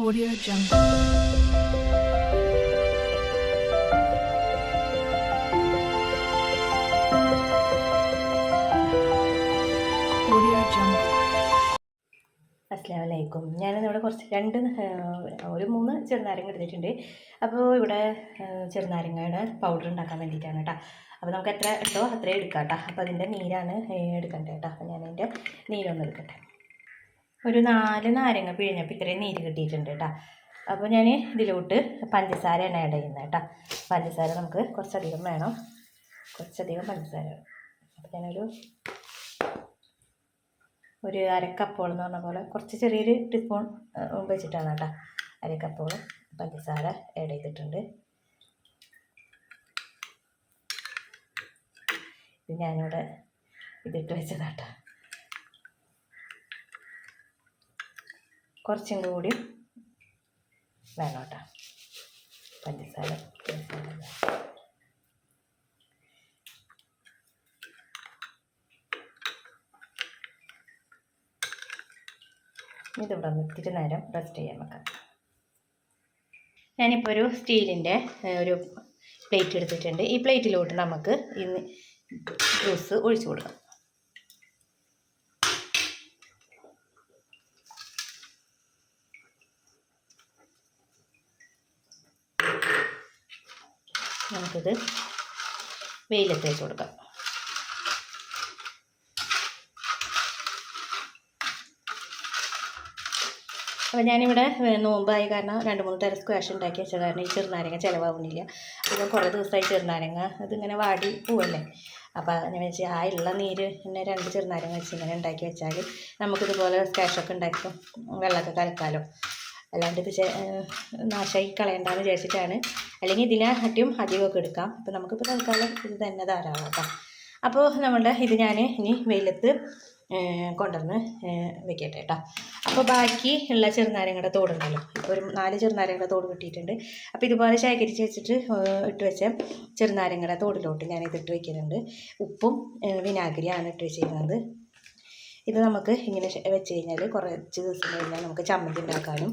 Audio Jungle. Audio Jungle. അസ്ലാമലൈക്കും കുറച്ച് രണ്ട് ഒരു മൂന്ന് ചെറുനാരങ്ങ എടുത്തിട്ടുണ്ട്. അപ്പോൾ ഇവിടെ ചെറുനാരങ്ങയുടെ പൗഡർ ഉണ്ടാക്കാൻ വേണ്ടിയിട്ടാണ് കേട്ടോ. അപ്പോൾ നമുക്ക് എത്ര ഇട്ടോ അത്രയും എടുക്കാം കേട്ടോ. അപ്പോൾ അതിന്റെ നീരാണ് എടുക്കേണ്ടത് കേട്ടോ. അപ്പോൾ ഞാൻ ഞാനതിന്റെ നീരൊന്ന് എടുക്കട്ടെ. ഒരു നാല് നാരങ്ങ പിഴിഞ്ഞപ്പോൾ ഇത്രയും നീര് കിട്ടിയിട്ടുണ്ട് കേട്ടോ. അപ്പോൾ ഞാൻ ഇതിലോട്ട് പഞ്ചസാരയാണ് ആഡ് ചെയ്യുന്നത് കേട്ടോ. പഞ്ചസാര നമുക്ക് കുറച്ചധികം വേണം. കുറച്ചധികം പഞ്ചസാര. അപ്പോൾ ഞാനൊരു ഒരു അരക്കപ്പോൾ എന്ന് പറഞ്ഞ പോലെ കുറച്ച് ചെറിയൊരു ടിപ്പോൺ വെച്ചിട്ടാണ് കേട്ടോ. അരക്കപ്പോൾ പഞ്ചസാര ആഡ് ചെയ്തിട്ടുണ്ട്. ഇത് ഞാനിവിടെ ഇതിട്ട് വെച്ചതാട്ടോ കുറച്ചും കൂടി വേണം കേട്ടോ പഞ്ചസാര ഇതിവിടെ ഇത്തിരി നേരം റെസ്റ്റ് ചെയ്യാൻ വെക്കാം. ഞാനിപ്പോൾ ഒരു സ്റ്റീലിന്റെ ഒരു പ്ലേറ്റ് എടുത്തിട്ടുണ്ട്. ഈ പ്ലേറ്റിലോട്ട് നമുക്ക് ഇന്ന് ജ്യൂസ് ഒഴിച്ചു കൊടുക്കാം. നമുക്കിത് വെയിലത്ത് വെച്ച് കൊടുക്കാം. അപ്പോൾ ഞാനിവിടെ നോമ്പായി കാരണം രണ്ട് മൂന്ന് തരം സ്ക്വാഷ് ഉണ്ടാക്കി വെച്ച കാരണം ഈ ചെറുനാരങ്ങ ചിലവാകുന്നില്ല അപ്പോൾ കുറേ ദിവസമായി ചെറുനാരങ്ങ അതിങ്ങനെ വാടി പോവല്ലേ? അപ്പോൾ ഞാൻ വെച്ച് ആ ഉള്ള നീര് പിന്നെ രണ്ട് ചെറുനാരങ്ങ വെച്ച് ഇങ്ങനെ ഉണ്ടാക്കി വെച്ചാൽ നമുക്കിതുപോലെ സ്ക്വാഷൊക്കെ ഉണ്ടാക്കി വെള്ളമൊക്കെ കലക്കാലോ. അല്ലാണ്ട് ഇപ്പോൾ നാശമായി കളയണ്ടെന്ന് വിചാരിച്ചിട്ടാണ്. അല്ലെങ്കിൽ ഇതിനെക്കാട്ടിയും അധികമൊക്കെ എടുക്കാം. അപ്പോൾ നമുക്കിപ്പോൾ തൽക്കാലം ഇത് തന്നെ ധാരാളം കേട്ടോ അപ്പോൾ നമ്മളുടെ ഇത് ഞാൻ ഇനി വെയിലത്ത് കൊണ്ടുവന്ന് വെക്കട്ടെ കേട്ടോ. അപ്പോൾ ബാക്കി ഉള്ള ചെറുനാരങ്ങയുടെ തോടുണ്ടല്ലോ ഇപ്പോൾ ഒരു നാല് ചെറുനാരങ്ങയുടെ തോട് കിട്ടിയിട്ടുണ്ട് അപ്പോൾ ഇതുപോലെ ശേഖരിച്ച് വെച്ചിട്ട് ഇട്ട് വെച്ച ചെറുനാരങ്ങയുടെ തോടിലോട്ട് ഞാൻ ഇതിട്ട് വെക്കുന്നുണ്ട്. ഉപ്പും വിനാഗിരിയാണ് ഇട്ട് വെച്ചിരിക്കുന്നത്. ഇത് നമുക്ക് ഇങ്ങനെ വെച്ച് കഴിഞ്ഞാൽ കുറച്ച് ദിവസം കഴിഞ്ഞാൽ നമുക്ക് ചമ്മന്തി ഉണ്ടാക്കാനും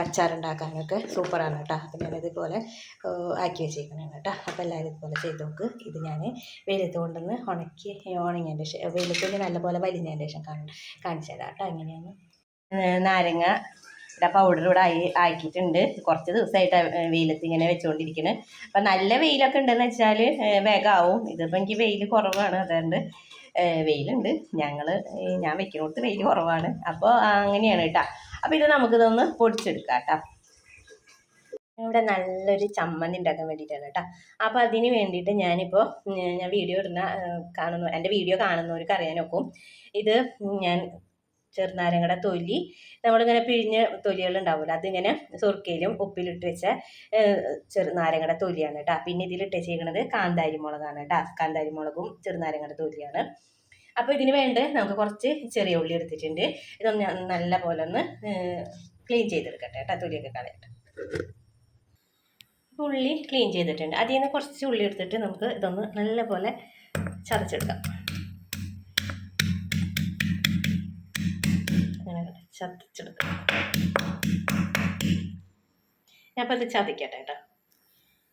അച്ചാറുണ്ടാക്കാനും ഒക്കെ സൂപ്പറാണ് കേട്ടോ. അപ്പം ഞാനിതുപോലെ ആക്കി വെച്ചേക്കണതാണ് കേട്ടോ. അപ്പോൾ എല്ലാവരും ഇതുപോലെ ചെയ്ത് നോക്ക്. ഇത് ഞാൻ വെയിലത്ത് കൊണ്ടുവന്ന് ഉണക്കി ഉണങ്ങിയതിന്റെ ശേഷം വെയിലത്ത് നല്ലപോലെ വലിഞ്ഞതിന്റെ ശേഷം കാണും കാണിച്ചു തരാം കേട്ടോ. അങ്ങനെയാണ് നാരങ്ങ ഇവിടെ പൗഡർ ഇവിടെ ആയി ആക്കിയിട്ടുണ്ട്. കുറച്ച് ദിവസമായിട്ട് വെയിലത്ത് ഇങ്ങനെ വെച്ചുകൊണ്ടിരിക്കുന്നത് അപ്പം നല്ല വെയിലൊക്കെ ഉണ്ടെന്ന് വെച്ചാൽ വേഗമാവും ഇതിപ്പോൾ എനിക്ക് വെയിൽ കുറവാണ് അതുകൊണ്ട് വെയിലുണ്ട്. ഞങ്ങൾ ഞാൻ വെക്കുന്നിടത്ത് വെയിൽ കുറവാണ്. അപ്പോൾ അങ്ങനെയാണ് കേട്ടോ. അപ്പോൾ ഇത് നമുക്കിതൊന്ന് പൊടിച്ചെടുക്കാം കേട്ടോ. ഇവിടെ നല്ലൊരു ചമ്മന്തി ഉണ്ടാക്കാൻ വേണ്ടിയിട്ടാണ് കേട്ടോ. അപ്പോൾ അതിന് വേണ്ടിയിട്ട് ഞാനിപ്പോൾ ഞാൻ വീഡിയോ ഇടുന്ന കാണുന്ന എന്റെ വീഡിയോ കാണുന്നവർക്ക് അറിയാനൊക്കും ഇത് ഞാൻ ചെറുനാരങ്ങയുടെ തൊലി നമ്മളിങ്ങനെ പിഴിഞ്ഞ തൊലികൾ ഉണ്ടാവില്ല അതിങ്ങനെ സുർക്കയിലും ഉപ്പിലിട്ട് വെച്ച ചെറുനാരങ്ങയുടെ തൊലിയാണ് കേട്ടോ പിന്നെ ഇതിലിട്ട് വെച്ചേക്കുന്നത് കാന്താരി മുളകാണ് കേട്ടോ കാന്താരി മുളകും ചെറുനാരങ്ങയുടെ തൊലിയാണ്. അപ്പോൾ ഇതിന് വേണ്ട നമുക്ക് കുറച്ച് ചെറിയ ഉള്ളി എടുത്തിട്ടുണ്ട്. ഇതൊന്ന് നല്ല പോലെ ഒന്ന് ക്ലീൻ ചെയ്തെടുക്കട്ടെ കേട്ടോ തൊലിയൊക്കെ കളയട്ടെ ഉള്ളി ക്ലീൻ ചെയ്തിട്ടുണ്ട്. അതിൽ നിന്ന് കുറച്ച് ഉള്ളി എടുത്തിട്ട് നമുക്ക് ഇതൊന്ന് നല്ല പോലെ ചതച്ചെടുക്കാം. ചതച്ചെടുക്കാം അപ്പോൾ ഇത് ചതിക്കട്ടെ കേട്ടോ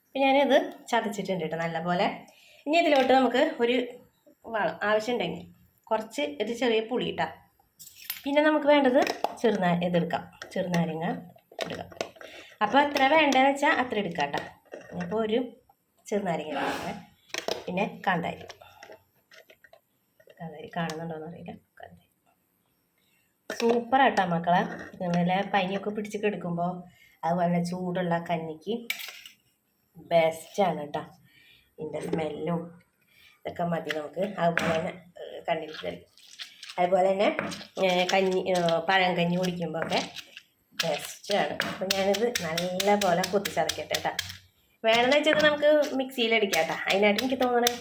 അപ്പം ഞാനിത് ചതച്ചിട്ടുണ്ട് കേട്ടോ നല്ലപോലെ. ഇനി ഇതിലോട്ട് നമുക്ക് ഒരു വളം ആവശ്യമുണ്ടെങ്കിൽ കുറച്ച് ഇത് ചെറിയ പുളി ഇട്ടാം പിന്നെ നമുക്ക് വേണ്ടത് ചെറുനാ ഇതെടുക്കാം. ചെറുനാരങ്ങ എടുക്കാം അപ്പോൾ എത്ര വേണ്ടതെന്ന് വെച്ചാൽ അത്ര എടുക്കാം കേട്ടോ അപ്പോൾ ഒരു ചെറുനാരങ്ങ പിന്നെ കാന്താരി. കാന്താരി കാണുന്നുണ്ടോയെന്ന് അറിയില്ല ആട്ടോ മക്കളെ. നല്ല പനിയൊക്കെ പിടിച്ച് കിടക്കുമ്പോൾ അതുപോലെ ചൂടുള്ള കഞ്ഞിക്ക് ബെസ്റ്റാണ് കേട്ടോ. ഇതിന്റെ സ്മെല്ലും ഇതൊക്കെ മതി നമുക്ക്. അതുപോലെ തന്നെ കണ്ണിൽ അതുപോലെ തന്നെ കഞ്ഞി പഴം കഞ്ഞി കുടിക്കുമ്പോഴൊക്കെ ബെസ്റ്റാണ് അപ്പം ഞാനിത് നല്ല പോലെ കുത്തിച്ചതക്കട്ടെ കേട്ടോ. വേണമെന്ന് വെച്ചാൽ നമുക്ക് മിക്സിയിലടിക്കാം കേട്ടോ. അതിനായിട്ട് എനിക്ക് തോന്നണേ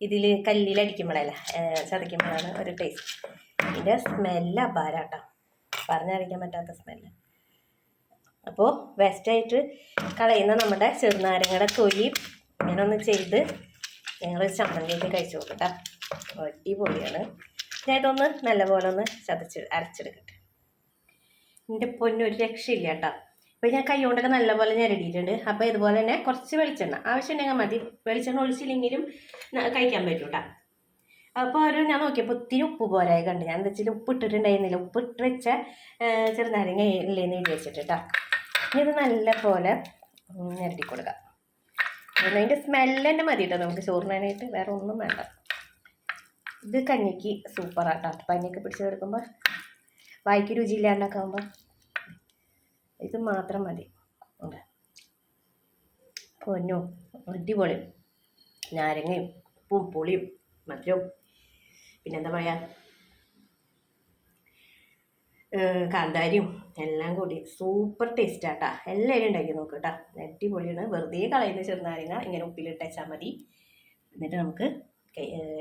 ഇതിൽ കല്ലിലടിക്കുമ്പോഴല്ല ചതയ്ക്കുമ്പോഴാണ് ഒരു ടേസ്റ്റ് ഇതിന്റെ സ്മെല്ല് അപാരാട്ടോ പറഞ്ഞറിയിക്കാൻ പറ്റാത്ത സ്മെല്ല്. അപ്പോൾ വേസ്റ്റായിട്ട് കളയുന്ന നമ്മുടെ ചെറുനാരങ്ങയുടെ തൊലി ഇങ്ങനെ ഒന്ന് ചെയ്ത് ഞങ്ങൾ ചമ്മന്തിയൊക്കെ കഴിച്ചു നോക്കട്ടെ അടിപൊളിയാണ്. ഞാൻ ഇതൊന്ന് നല്ലപോലെ ഒന്ന് ചതച്ച് അരച്ചെടുക്കട്ടെ. എന്റെ പൊന്നൊരു രക്ഷയില്ല കേട്ടോ. അപ്പോൾ ഞാൻ കൈ കൊണ്ടൊക്കെ നല്ലപോലെ ഞെരടിയിട്ടുണ്ട് അപ്പോൾ ഇതുപോലെ തന്നെ കുറച്ച് വെളിച്ചെണ്ണ. ആവശ്യമുണ്ടെങ്കിൽ മതി. വെളിച്ചെണ്ണ ഒഴിച്ചില്ലെങ്കിലും കഴിക്കാൻ പറ്റൂട്ടാ. അപ്പോൾ ഒരു ഞാൻ നോക്കിയപ്പോൾ ഒത്തിരി ഉപ്പ് പോരായി കണ്ട്. ഞാൻ എന്താ വെച്ചാൽ ഉപ്പ് ഇട്ടിട്ടുണ്ടായിരുന്നില്ല ഉപ്പ് ഇട്ട് വെച്ച ചെറുനാരങ്ങ ഇല്ലേന്ന് എഴുതി വെച്ചിട്ട് കേട്ടോ ഇത് നല്ല പോലെ ഞരട്ടി കൊടുക്കാം അതിന്റെ സ്മെല്ല് തന്നെ മതി കേട്ടോ നമുക്ക് ചോറിനാനായിട്ട് വേറെ ഒന്നും വേണ്ട. ഇത് കഞ്ഞിക്ക് സൂപ്പറാട്ടോ പനിയൊക്കെ പിടിച്ച് കൊടുക്കുമ്പോ വായിക്ക് രുചിയില്ലാണ്ടൊക്കെ ആകുമ്പോൾ ഇത് മാത്രം മതി. ഉണ്ട്. പൊന്നു അടിപൊളി നാരങ്ങയും ഉപ്പും പുളിയും മധുരവും. പിന്നെന്താ പറയുക കാന്താരിയും എല്ലാം കൂടി സൂപ്പർ ടേസ്റ്റ് ആട്ടാ. എല്ലാവരും ഉണ്ടാക്കി നോക്കുക കേട്ടോ അടിപൊളിയാണ്. വെറുതെ കളയുന്ന ചെറുനാരങ്ങ ഇങ്ങനെ ഉപ്പിലിട്ടച്ചാൽ മതി. എന്നിട്ട് നമുക്ക്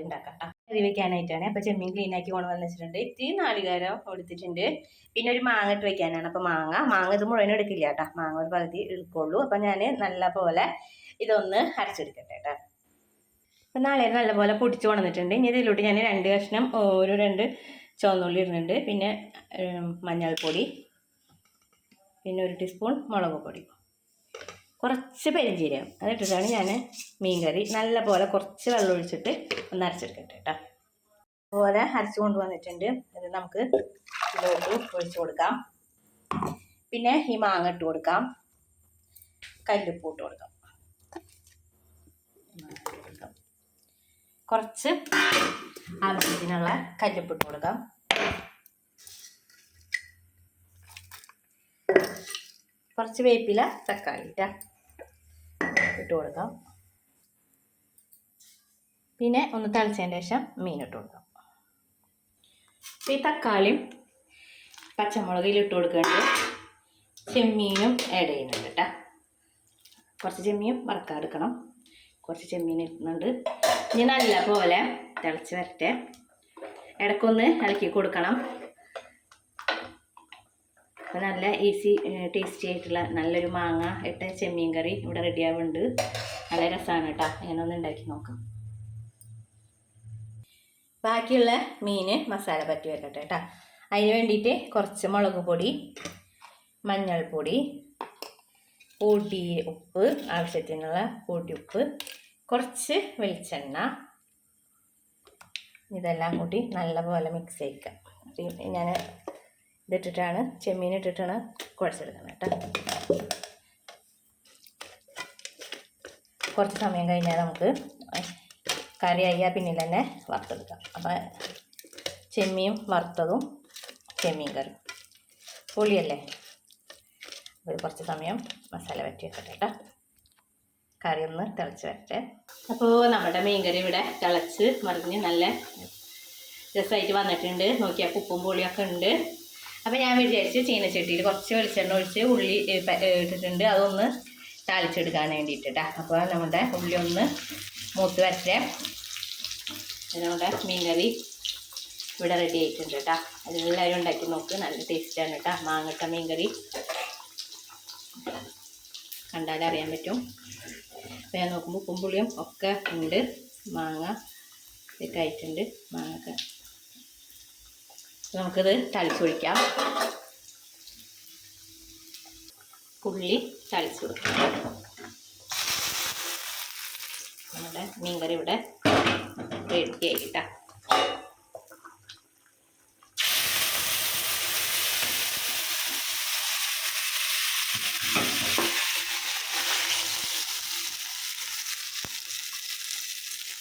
ഉണ്ടാക്കാം കേട്ടോ കറി വെക്കാനായിട്ടാണ്. അപ്പോൾ ചെമ്മീൻ ക്ലീൻ ആക്കി കൊണ്ടുവന്ന് വെച്ചിട്ടുണ്ട്. ഇത്തിരി നാളികാരം എടുത്തിട്ടുണ്ട്. പിന്നെ ഒരു മാങ്ങ ഇട്ട് വെക്കാനാണ്. അപ്പോൾ മാങ്ങ മാങ്ങ ഇത് മുഴുവൻ എടുക്കില്ല കേട്ടോ മാങ്ങ ഒരു പകുതി എടുക്കുള്ളൂ. അപ്പോൾ ഞാൻ നല്ല പോലെ ഇതൊന്ന് അരച്ചെടുക്കട്ടെ കേട്ടോ അപ്പം നാളെ നല്ലപോലെ പൊടിച്ച് കൊണ്ടുവന്നിട്ടുണ്ട്. ഇനി ഇതിലോട്ട് ഞാൻ രണ്ട് കഷ്ണം ഒരു രണ്ട് ചുവന്നുള്ളി ഇടുന്നുണ്ട്. പിന്നെ മഞ്ഞൾപ്പൊടി. പിന്നെ ഒരു ടീസ്പൂൺ മുളക് പൊടി. കുറച്ച് പെരിഞ്ചീരകം. അതിട്ടിട്ടാണ് ഞാൻ മീൻ കറി നല്ല പോലെ കുറച്ച് വെള്ളം ഒഴിച്ചിട്ട് ഒന്ന് അരച്ചെടുക്കട്ടെ കേട്ടോ അതുപോലെ അരച്ച് കൊണ്ടുവന്നിട്ടുണ്ട്. അത് നമുക്ക് ഇതിലോട്ട് ഒഴിച്ച് കൊടുക്കാം. പിന്നെ ഈ മാങ്ങ ഇട്ട് കൊടുക്കാം. കല്ലുപ്പ് ഇട്ട് കൊടുക്കാം മാങ്ങ ഇട്ട് കൊടുക്കാം കുറച്ച് ആവശ്യത്തിനുള്ള കല്ലുപ്പ് ഇട്ട് കൊടുക്കാം. കുറച്ച് വേപ്പില തക്കാളി ഇട്ടാ കൊടുക്കാം. പിന്നെ ഒന്ന് തിളച്ചതിന് ശേഷം മീൻ ഇട്ട് കൊടുക്കാം. ഈ തക്കാളിയും പച്ചമുളകിൽ ഇട്ട് കൊടുക്കുന്നുണ്ട്. ചെമ്മീനും ആഡ് ചെയ്യുന്നുണ്ട് കേട്ടോ. കുറച്ച് ചെമ്മീൻ വറുക്കാതെടുക്കണം കുറച്ച് ചെമ്മീൻ ഇടുന്നുണ്ട്. ഇനി നല്ല പോലെ തിളച്ച് വരട്ടെ. ഇടയ്ക്കൊന്ന് ഇളക്കി കൊടുക്കണം. അപ്പോൾ നല്ല ഈസി ടേസ്റ്റി ആയിട്ടുള്ള നല്ലൊരു മാങ്ങ ഇട്ട ചെമ്മീൻ കറി ഇവിടെ റെഡി ആവുന്നുണ്ട്. നല്ല രസമാണ് കേട്ടോ. ഇങ്ങനെ ഒന്ന് ഉണ്ടാക്കി നോക്കാം. ബാക്കിയുള്ള മീൻ മസാല പറ്റി വെക്കട്ടെ കേട്ടോ. അതിന് വേണ്ടിയിട്ട് കുറച്ച് മുളക് പൊടി മഞ്ഞൾപ്പൊടി പൊടി ഉപ്പ് ആവശ്യത്തിനുള്ള പൊടി ഉപ്പ് കുറച്ച് വെളിച്ചെണ്ണ. ഇതെല്ലാം കൂട്ടി നല്ലപോലെ മിക്സ് ചെയ്യിക്കാം. ഞാൻ ഇതിട്ടിട്ടാണ് ചെമ്മീൻ ഇട്ടിട്ടാണ് കുഴച്ചെടുക്കുന്നത് കേട്ടോ. കുറച്ച് സമയം കഴിഞ്ഞാൽ നമുക്ക് കറി അയ്യാ പിന്നിൽ തന്നെ വറുത്തെടുക്കാം. അപ്പം ചെമ്മീൻ വറുത്തതും ചെമ്മീൻ കറി പുളിയല്ലേ? അപ്പോൾ കുറച്ച് സമയം മസാല വറ്റി വെക്കട്ടെ കേട്ടോ. കറി ഒന്ന് തിളച്ച് വരട്ടെ. അപ്പോൾ നമ്മുടെ മീൻകറി ഇവിടെ തിളച്ച് മറിഞ്ഞ് നല്ല രസമായിട്ട് വന്നിട്ടുണ്ട്. നോക്കിയാൽ ഉപ്പും പുളിയൊക്കെ ഉണ്ട്. അപ്പോൾ ഞാൻ വിചാരിച്ച് ചീനച്ചട്ടിയിൽ കുറച്ച് വെളിച്ചെണ്ണ ഒഴിച്ച് ഉള്ളി ഇട്ടിട്ടുണ്ട്. അതൊന്ന് താളിച്ചെടുക്കാൻ വേണ്ടിയിട്ടാ അപ്പോൾ നമ്മുടെ ഉള്ളി ഒന്ന് മൂത്ത് വരട്ടെ. നമ്മുടെ മീൻകറി ഇവിടെ റെഡി ആയിട്ടുണ്ട് കേട്ടോ അതെല്ലാവരും ഉണ്ടാക്കി നോക്ക്. നല്ല ടേസ്റ്റാണ് കേട്ടോ മാങ്ങട്ട മീൻകറി. കണ്ടാലറിയാൻ പറ്റും. ഞാൻ നോക്കുമ്പോൾ കുമ്പുളിയും പുളിയും ഒക്കെ ഉണ്ട്. മാങ്ങ ഇതൊക്കെ ആയിട്ടുണ്ട്. മാങ്ങ നമുക്കിത് തളിച്ചൊഴിക്കാം ഉള്ളി തളിച്ചു കൊടുക്കാം. നമ്മുടെ മീൻകറി ഇവിടെ റെഡി ആയിട്ടാ.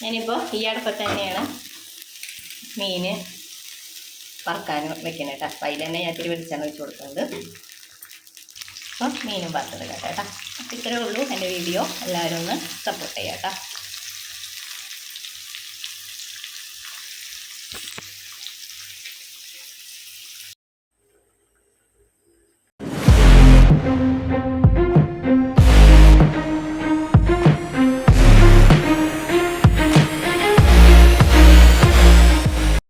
ഞാനിപ്പോൾ ഈ അടുപ്പത്ത് തന്നെയാണ് മീൻ വറുക്കാൻ വെക്കുന്നത് കേട്ടോ. അപ്പം അതിൽ തന്നെ ഞാൻ ഇത്തിരി വെളിച്ചെണ്ണ വെച്ച് കൊടുക്കുന്നത് അപ്പം മീനും വറുത്തത് കേട്ടോ. അപ്പം ഇത്രയേ ഉള്ളൂ എന്റെ വീഡിയോ. എല്ലാവരും ഒന്ന് സപ്പോർട്ട് ചെയ്യാം കേട്ടോ.